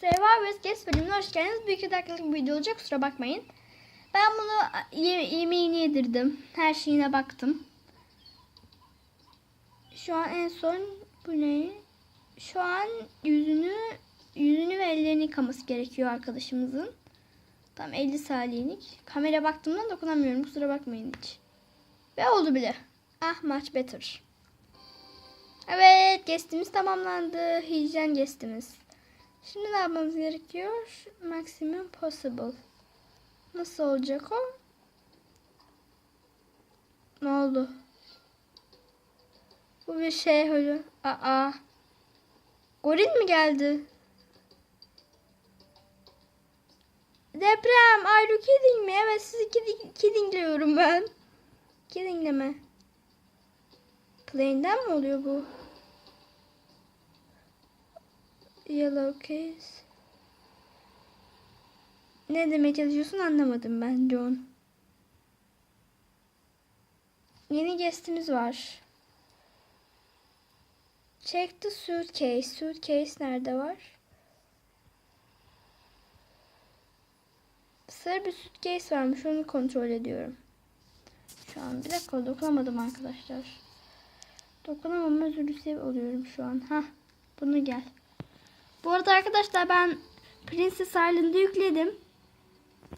Survivors Guest bölümüne hoş geldiniz. Bir iki dakikalık bir video olacak kusura bakmayın. Ben bunu ye- yemeğini yedirdim. Her şeyine baktım. Şu an en son bu ne? Şu an yüzünü yüzünü ve ellerini yıkaması gerekiyor arkadaşımızın. Tam 50 saniyelik. Kamera baktığımdan dokunamıyorum kusura bakmayın hiç. Ve oldu bile. Ah much better. Evet gestimiz tamamlandı. Hijyen gestimiz. Şimdi ne yapmamız gerekiyor? Maximum possible. Nasıl olacak o? Ne oldu? Bu bir şey öyle. Aa. Goril mi geldi? Deprem. Are you kidding me? Evet sizi kidding, kiddingliyorum ben. Kiddingleme. Plane'den mi oluyor bu? Yellow case. Ne demeye çalışıyorsun anlamadım ben John. Yeni guestimiz var. Check the suitcase. Suitcase nerede var? Sarı bir suitcase varmış. Onu kontrol ediyorum. Şu an bir dakika dokunamadım arkadaşlar. Dokunamam özürlü oluyorum şu an. Ha, bunu gel. Bu arada arkadaşlar ben Princess Island'ı yükledim.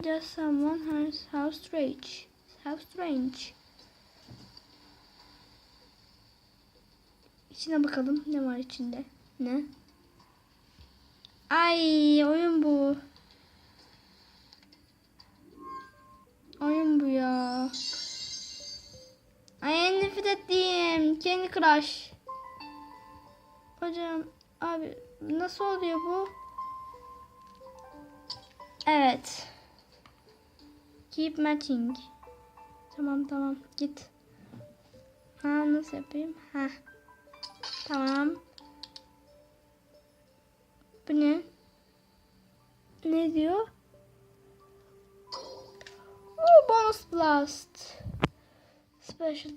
Just someone has how strange. How strange. İçine bakalım ne var içinde. Ne? Ay oyun bu. Oyun bu ya. Ay en nefret ettiğim Candy Crush. Hocam abi nasıl oluyor bu? Evet. Keep matching. Tamam tamam git. Ha nasıl yapayım? Ha. Tamam. Bu ne? Ne diyor? Oh, bonus blast. Special